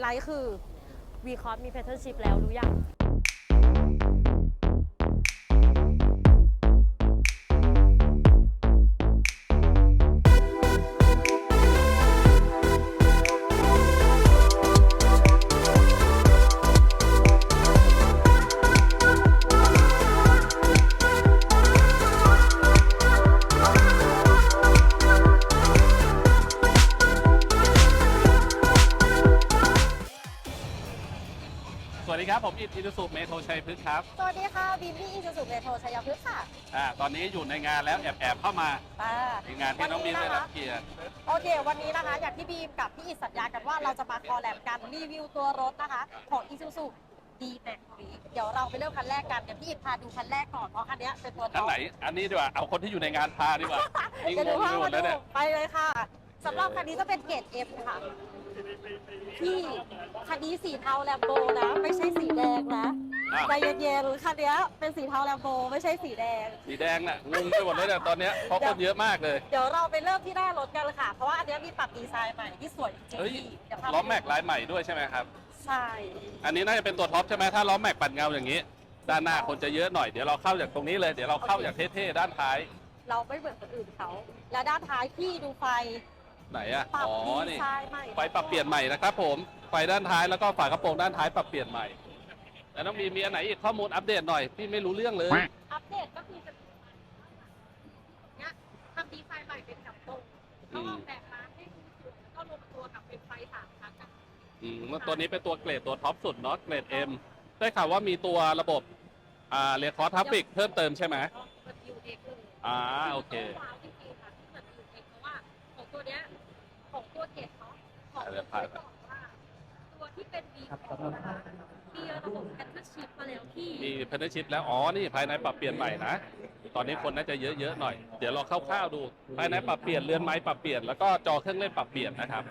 ไลท์คือวีคอร์สมีแพทเทิร์นชิพแล้วรู้ยัง ผมอิทธิสุเมโทชัยพฤกษ์ครับ สวัสดีค่ะบีมที่อิซูซูเมโทรชัยพฤกษ์ค่ะอ่าตอนนี้อยู่ในงานแล้วแอบแอบๆเข้ามาอ่าในงานที่น้องมินได้รับวัเกียรติ โอเค วันนี้นะคะ อย่างที่บีมกับพี่อิสสัญญากันว่าเราจะมาคอลแลบกันรีวิวตัวรถนะคะ ของ Isuzu D-Max นี้เดี๋ยวเราไปเริ่มคันแรกกันเดี๋ยวพี่อิสพาดูคันแรกก่อนเพราะคันเนี้ยเป็นตัวอันไหน อันนี้ดีกว่า เอาคนที่อยู่ในงานพาดีกว่า ยิงเดี๋ยวงดูงไปหมว่ามาดแล้วดูเนี่ย ไปเลยค่ะสำหรับคันนี้จะเป็นเกรด F ค่ะ พี่คันนี้สีเทาแลมโบนะ ไม่ใช่สีแดงนะอะ ใจเย็นๆคันเนี้ยเป็นสีเทาแลมโบไม่ใใช่สีแดง สีแดงน่ะงงไปหมดเลยเนี่ยตอนเนี้ยเพราะคนเยอะมากเลย เดี๋ยวเราไปเริ่มที่หน้ารถกันเลยค่ะ เพราะว่าอันเนี้ยมีปรับดีไซน์ใหม่ที่สวยจริงเฮ้ยๆพี่เดี๋ยวพาไปล้อแม็กลายใหม่ด้วยใช่ไหมครับ ใช่อันนี้น่าจะเป็นตัวท็อปใช่ไหมถ้าล้อแม็กปัดเงาอย่างนี้ ด้านหน้าคนจะเยอะหน่อยเดี๋ยวเราเข้าจากตรงนี้เลยเดี๋ยวเราเข้าจากเท่ๆด้านท้าย เราไม่เหมือนคนอื่นเขา และด้านท้ายพี่ดูไฟ ไหนอะปรับอ๋อดีนี่ไซน์ใหม่ไฟปรับเปลี่ยนใหม่นะครับผมไฟด้านท้ายแล้วก็ฝากระโปรงด้านท้ายปรับเปลี่ยนใหม่แล้วน้องมีมีอันไหนอีกข้อมูลอัปเดตหน่อยพี่ไม่รู้เรื่องเลย อัปเดตก็คือจะเนี้ยทำดีไซน์ใหม่เป็นจับตรงเขาออกแบบร้านให้ดูสวยแล้วก็ลงตัวกับเป็นไฟสามชั้นกับอืมตัวนี้เป็นตัวเกรดตัวท็อปสุดเนาะเกรด M ได้ข่าวว่ามีตัวระบบอ่าเรียกคอร์ทัฟฟิกเพิ่มเติมใช่ไหมเป็นยูเอ็กเลยอ่าโอเค ว้าว องอะไรตัวผ่านที่บอกว่าตัวที่เป็นวีคอนะคะมีระบบแพทเทิร์นชิปมาแล้วที่มีเพนเทชิพแล้วอ๋อนี่ภายในปรับเปลี่ยนใหม่นะตอนนี้คนน่าจะเยอะๆหน่อย เดี๋ยวเราคร่าวๆดู ภายในปรับเปลี่ยนเรือนไม้ปรับเปลี่ยนแล้วก็จอเครื่องเล่นปรับเปลี่ยนนะครับ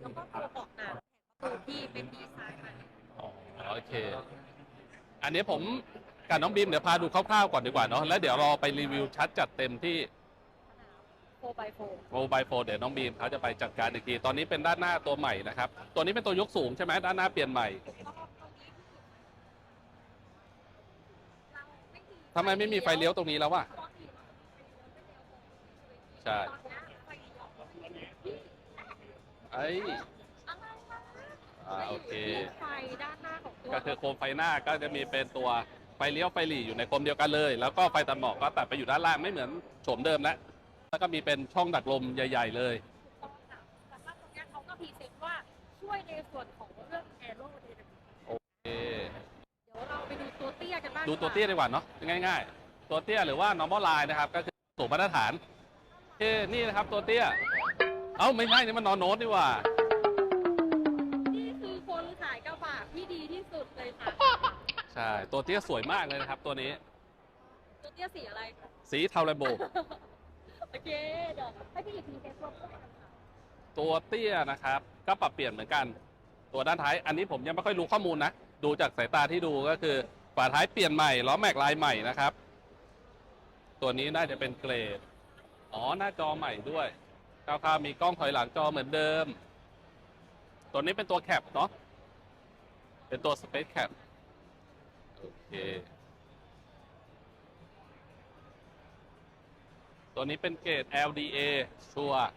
แล้วก็ตัวเบาะหนังแผงประตูที่เป็นดีไซน์ใหม่อ๋อโอเค อันนี้ผมกับน้องบีมเดี๋ยวพาดูคร่าวๆก่อนดีกว่าเนาะแล้วเดี๋ยวเราไปรีวิวชัดจัดเต็มที่ โฟบายโฟโมบายโฟเดี๋ยวน้องบีมเขาจะไปจัดการอีกที ตอนนี้เป็นด้านหน้าตัวใหม่นะครับ ตัวนี้เป็นตัวยกสูงใช่ไหมด้านหน้าเปลี่ยนใหม่ทำไมไม่มีไฟเลี้ยวตรงนี้แล้ววะ ใช่ ไอ้อ่าโอเค ไฟด้านหน้าของตัวก็คือโคมไฟหน้าก็จะมีเป็นตัวไฟเลี้ยวไฟหลีอยู่ในโคมเดียวกันเลย แล้วก็ไฟตัดหมอกก็ตัดไปอยู่ด้านล่างไม่เหมือนโฉมเดิมแล้ว แล้วก็มีเป็นช่องดักลมใหญ่ ๆ เลยแต่ว่าตรงเนี้ยเขาก็พรีเซนต์ว่าช่วยในส่วนของเรื่องแอโรไดนามิกโอเคเดี๋ยวเราไปดูตัวเตี้ยกันบ้างดูตัวเตี้ยดีกว่าเนาะง่าย ๆ ตัวเตี้ยหรือว่า normal line นะครับ ก็คือสูงมาตรฐานโอเคนี่นะครับตัวเตี้ย เอ้าไม่ใช่นี่มันนอนโน้ตดีกว่า นี่คือคนขายกระบะที่ดีที่สุดเลยค่ะ ใช่ตัวเตี้ยสวยมากเลยนะครับ ตัวนี้ ตัวเตี้ยสีอะไร สีเทาแลมโบ โอเคเดี๋ยวให้พี่อีกทีเทสรถด้วยกันค่ะตัวเตี้ยนะครับ ก็ปรับเปลี่ยนเหมือนกัน ตัวด้านท้าย อันนี้ผมยังไม่ค่อยรู้ข้อมูลนะ ดูจากสายตาที่ดูก็คือฝาท้ายเปลี่ยนใหม่ล้อแม็กลายใหม่นะครับ ตัวนี้น่าจะเป็นเกรด อ๋อหน้าจอใหม่ด้วยคร่าวๆมีกล้องถอยหลังจอเหมือนเดิม ตัวนี้เป็นตัวแคปเนาะเป็นตัวสเปซแคปโอเค ตัวนี้เป็นเกรด LDA ชัวร์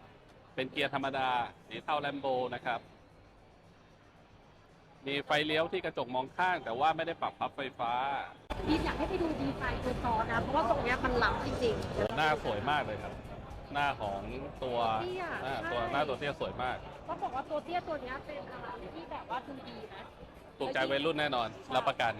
เป็นเกียร์ธรรมดา สีเทาแลมโบนะครับ มีไฟเลี้ยวที่กระจกมองข้าง แต่ว่าไม่ได้ปรับพับไฟฟ้าบีมอยากให้ไปดูดีไซน์ตัวจอนะ เพราะว่าตรงเนี้ยมันล้ำจริงหน้าสวยมากเลยครับ หน้าของตัวเตี้ยหน้าใช่ตัวหน้าตัวเตี้ยสวยมากๆต้องบอกว่าตัวเตี้ยตัวเนี้ยเป็นอะไรที่แบบว่าดูดีนะ ถูกใจวัยรุ่นแน่นอน รับประกัน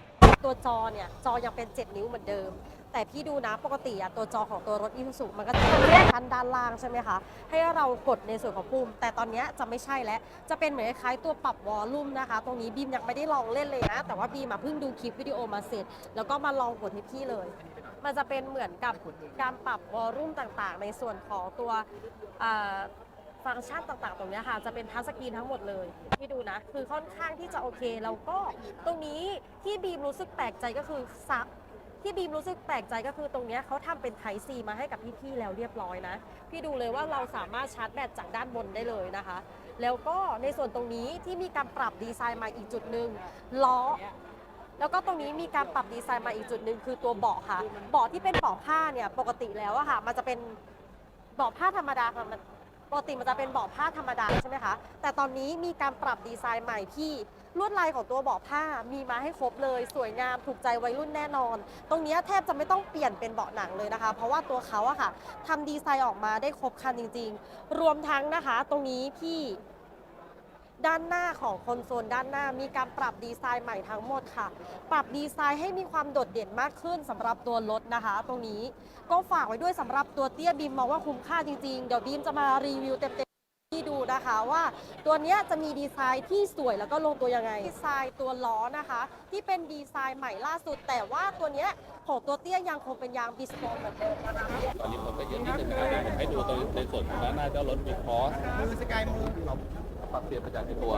ตัวจอเนี่ย จอยังเป็น 7 นิ้วเหมือนเดิม แต่พี่ดูนะปกติอะตัวจอของตัวรถอีซูซุมันก็จะเป็นชั้นด้านล่างใช่ไหมคะให้เรากดในส่วนของปุ่มแต่ตอนนี้จะไม่ใช่แล้วจะเป็นเหมือนคล้ายตัวปรับวอลลุ่มนะคะ ตรงนี้บีมยังไม่ได้ลองเล่นเลยนะ แต่ว่าบีมมาเพิ่งดูคลิปวิดีโอมาเสร็จ แล้วก็มาลองกดให้พี่เลย มันจะเป็นเหมือนกับการปรับวอลลุ่มต่างๆ ในส่วนของตัวฟังก์ชันต่างๆ ตรงนี้ค่ะ จะเป็นทัชสกรีนทั้งหมดเลยที่ดูนะ คือค่อนข้างที่จะโอเค แล้วก็ตรงนี้ที่บีมรู้สึกแปลกใจก็คือซะ ที่บีมรู้สึกแปลกใจก็คือตรงนี้เขาทำเป็นไทซีมาให้กับพี่ๆแล้วเรียบร้อยนะ พี่ดูเลยว่าเราสามารถชาร์จแบตจากด้านบนได้เลยนะคะ แล้วก็ในส่วนตรงนี้ที่มีการปรับดีไซน์มาอีกจุดหนึ่งล้อแล้วก็ตรงนี้มีการปรับดีไซน์มาอีกจุดหนึ่งคือตัวเบาะค่ะ เบาะที่เป็นเบาะผ้าเนี่ยปกติแล้วอะค่ะ มันจะเป็นเบาะผ้าธรรมดาค่ะมัน ปกติมันจะเป็นเบาะผ้าธรรมดาใช่ไหมคะ แต่ตอนนี้มีการปรับดีไซน์ใหม่พี่ลวดลายของตัวเบาะผ้ามีมาให้ครบเลย สวยงามถูกใจวัยรุ่นแน่นอน ตรงนี้แทบจะไม่ต้องเปลี่ยนเป็นเบาะหนังเลยนะคะ เพราะว่าตัวเขาอะค่ะทำดีไซน์ออกมาได้ครบครันจริง ๆ รวมทั้งนะคะ ตรงนี้พี่ ด้านหน้าของคอนโซลด้านหน้ามีการปรับดีไซน์ใหม่ทั้งหมดค่ะ ปรับดีไซน์ให้มีความโดดเด่นมากขึ้นสำหรับตัวรถนะคะ ตรงนี้ก็ฝากไว้ด้วยสำหรับตัวเตี้ยบีมมองว่าคุ้มค่าจริงๆ เดี๋ยวบีมจะมารีวิวเต็มๆที่ดูนะคะว่าตัวเนี้ยจะมีดีไซน์ที่สวยแล้วก็ลงตัวยังไง ดีไซน์ตัวล้อนะคะ ที่เป็นดีไซน์ใหม่ล่าสุด แต่ว่าตัวเนี้ยของตัวเตี้ยยังคงเป็นยางบิสโตนเหมือนเดิมนะคะตอนนี้ผมก็เยอะนิดนึงนะครับเดี๋ยวผมให้ดูตัวในส่วนของด้านหน้าเจ้ารถวีคอสมือสกายมือ เราปรับเปลี่ยนมาจากที่ตัว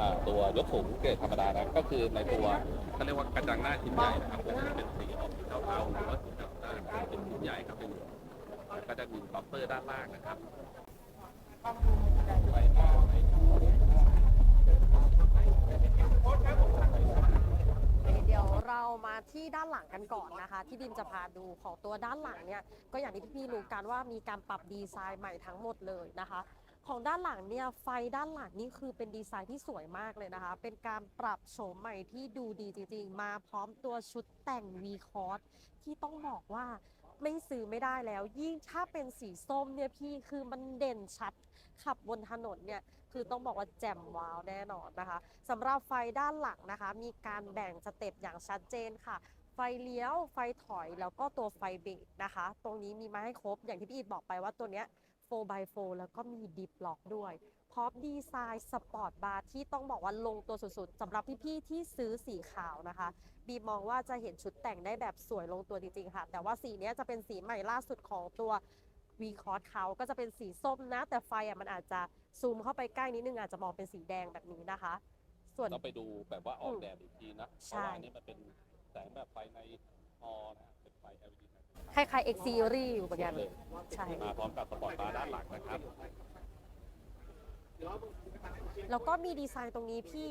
อ่าตัวยกสูงเกรดธรรมดานะก็คือในตัวเขาเรียกว่ากระจังหน้าชิ้นใหญ่นะครับก็จะเป็นสีออกเทาๆหรือว่าสีดำๆเป็นชิ้นใหญ่ครับเป็นก็จะมีบัฟเฟอร์ด้านล่างนะครับไว้หน้าไว้เดี๋ยวเรามาที่ด้านหลังกันก่อนนะคะ ที่บิมจะพาดูของตัวด้านหลังเนี่ย ก็อย่างที่พี่ๆรู้กันว่ามีการปรับดีไซน์ใหม่ทั้งหมดเลยนะคะ ของด้านหลังเนี่ยไฟด้านหลังนี่คือเป็นดีไซน์ที่สวยมากเลยนะคะ เป็นการปรับโฉมใหม่ที่ดูดีจริงๆ มาพร้อมตัวชุดแต่ง V c o s ที่ต้องบอกว่าไม่ซื้อไม่ได้แล้ว ยิ่งถ้าเป็นสีส้มเนี่ยพี่คือมันเด่นชัดขับบนถนนเนี่ยคือต้องบอกว่าแจ่มว้าวแน่นอนนะคะสำหรับไฟด้านหลังนะคะ มีการแบ่งสเต็ปอย่างชัดเจนค่ะไฟเลี้ยว ไฟถอยแล้วก็ตัวไฟเบรกนะคะ ตรงนี้มีมาให้ครบอย่างที่พี่อีทบอกไปว่าตัวเนี้ย 4x4 แล้วก็มีดิฟล็อกด้วย พร้อมดีไซน์สปอร์ตบาร์ที่ต้องบอกว่าลงตัวสุดๆสำหรับพี่ๆที่ซื้อสีขาวนะคะ บีมองว่าจะเห็นชุดแต่งได้แบบสวยลงตัวจริงๆค่ะ แต่ว่าสีเนี้ยจะเป็นสีใหม่ล่าสุดของตัว V c o s เขาก็จะเป็นสีส้มนะ แต่ไฟอะมันอาจจะซูมเข้าไปใกล้นิดนึงอาจจะมองเป็นสีแดงแบบนี้นะคะ ส่วนเราไปดูแบบว่าออกแบบอีกทีนะเพใช่ราะว่าอันนี้มันเป็นแสงแบบไฟในฮอนะเป็นไฟ LED นะ คล้ายๆ X Series อยู่เหมือนกันเลยใช่ มาพร้อมกับสปอร์ตบาร์ด้านหลังนะครับ แล้วก็มีดีไซน์ตรงนี้พี่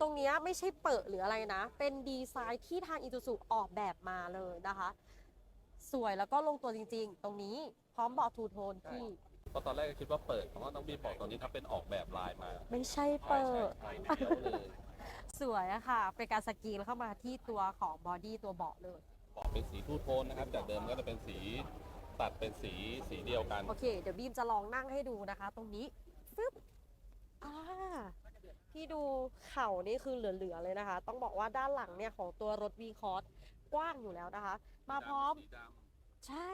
ตรงเนี้ยไม่ใช่เปิดหรืออะไรนะ เป็นดีไซน์ที่ทางอิ u สุออกแบบมาเลยนะคะ สวยแล้วก็ลงตัวจริงๆ ตรงนี้พร้อมเบาะทูโทนที่เพราะตอนแรกก็คิดว่าเปิดเพราะว่าน้องบีบอกตอนนี้เขาเป็นออกแบบลายมาไม่ใช่ใช่เปิดใช่ใช่เดียวเลย สวยอะค่ะ เป็นการสกรีนเข้ามาที่ตัวของบอดี้ตัวเบาะเลย บอกเป็นสีทูโทนนะครับ จากเดิมก็จะเป็นสีตัดเป็นสีสีเดียวกัน โอเค เดี๋ยวบีมจะลองนั่งให้ดูนะคะ ตรงนี้ฟึบอ่าพี่ดูเข่านี่คือเหลือๆเลยนะคะ ต้องบอกว่าด้านหลังเนี่ยของตัวรถ V c o s กว้างอยู่แล้วนะคะ มาพร้อม สีดใช่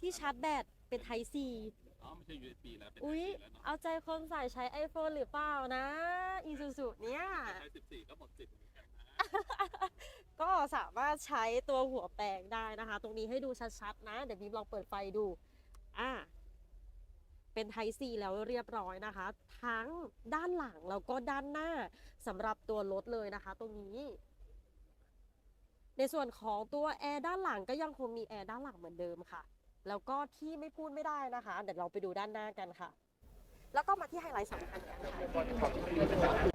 ที่ชาร์จแบตเป็นไทซีำอ๋อไม่ใช่ USB แล้วเป็น อุ๊ย Type C แล้วเนาะเอาใจคนใส่ใช้ iPhone หรือเปล่านะ อีซูซูเนี่ย ใช้14 ก็หมดสิทธิ์เหมือน ก็สามารถใช้ตัวหัวแปลงได้นะคะ ตรงนี้ให้ดูชัดๆนะ เดี๋ยวบีมลองเปิดไฟดู อ่า เป็นไทซีแล้วเรียบร้อยนะคะ ทั้งด้านหลังแล้วก็ด้านหน้าสำหรับตัวรถเลยนะคะ ตรงนี้ ในส่วนของตัวแอร์ด้านหลังก็ยังคงมีแอร์ด้านหลังเหมือนเดิมค่ะ แล้วก็ที่ไม่พูดไม่ได้นะคะ เดี๋ยวเราไปดูด้านหน้ากันค่ะ แล้วก็มาที่ไฮไลท์สำคัญกันค่ะ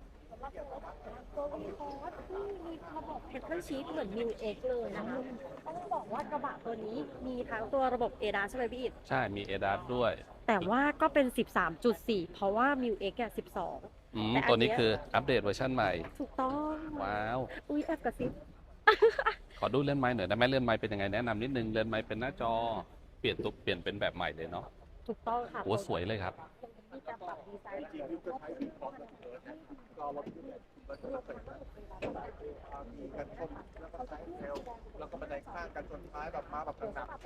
ตัววีคอสที่มีระบบเพ t เทิลชี t เหมือน New X เลยนะคะต้องบอกว่ากระบะตัวนี้มีทั้งตัวระบบ ADAS ใช่ไหมพี่อิดใช่มี ADAS ด้วย แต่ว่าก็เป็น 13.4 เพราะว่า Mu X อะ12อืมแต่อันตัวนี้เนี้ยคืออัปเดตเวอร์ชันใหม่ ถูกต้อง ว้าว อุ้ยแอบกระซิบขอดูเลื่อนไม้หน่อยได้ไหมเลื่อนไม้เป็นยังไงแนะนำนิดนึงเลื่อนไม้เป็นหน้าจอเปลี่ยนตุกเปลี่ยนเป็นแบบใหม่เลยเนาะถูกต้องค่ะโอ้สวยเลยครับ มีการปรับดีไซน์ก็ใช้สีของเกิดนะก็เราคิดแบบเราจะใส่มีกันชนแล้วก็ใช้เซลแล้วก็บันไดข้างกันชนท้ายแบบมาแบบหนักๆ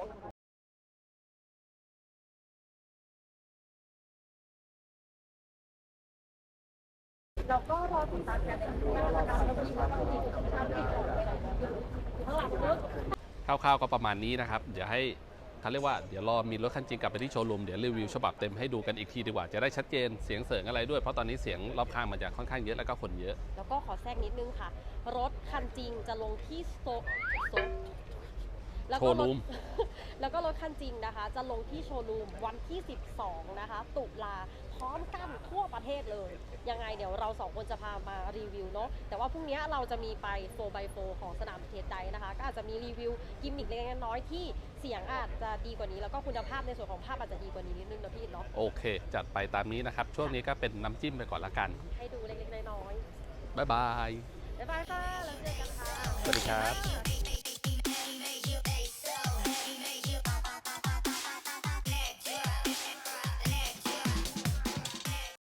แล้วก็รอติดตามกันในคลิปหน้านะคะแล้วก็มีความผิดของทางผิดของข้างหลังคร่าวๆก็ประมาณนี้นะครับ เดี๋ยวให้ เขาเรียกว่าเดี๋ยวรอมีรถคันจริงกลับไปที่โชว์รูมเดี๋ยวรีวิวฉบับเต็มให้ดูกันอีกทีดีกว่าจะได้ชัดเจนเสียงเสริงอะไรด้วยเพราะตอนนี้เสียงรอบข้างมันจะค่อนข้างเยอะแล้วก็คนเยอะ แล้วก็ขอแทรกนิดนึงค่ะ รถคันจริงจะลงที่โซโซ แล้วโชก็ว์รูมถแล้วก็รถคันจริงนะคะ จะลงที่โชว์รูมวันที่ 12 นะคะ ตุลาพร้อมกันทั่วประเทศเลย ยังไงเดี๋ยวเราสองคนจะพามารีวิวเนาะแต่ว่าพรุ่งนี้เราจะมีไป 4x4 ของสนามเทสไดนะคะ ก็อาจจะมีรีวิวกิมมิคเล็กๆน้อยๆที่เสียงอาจจะดีกว่านี้ แล้วก็คุณภาพในส่วนของภาพอาจจะดีกว่านี้นิดนึงนะพี่เนาะโอเค จัดไปตามนี้นะครับ ช่วงนี้ก็เป็นน้ำจิ้มไปก่อนละกัน ให้ดูเล็กๆน้อยบ๊ายบาย ๆบ๊ายบายค่ะแล้วเจอกันค่ะ สวัสดีครับ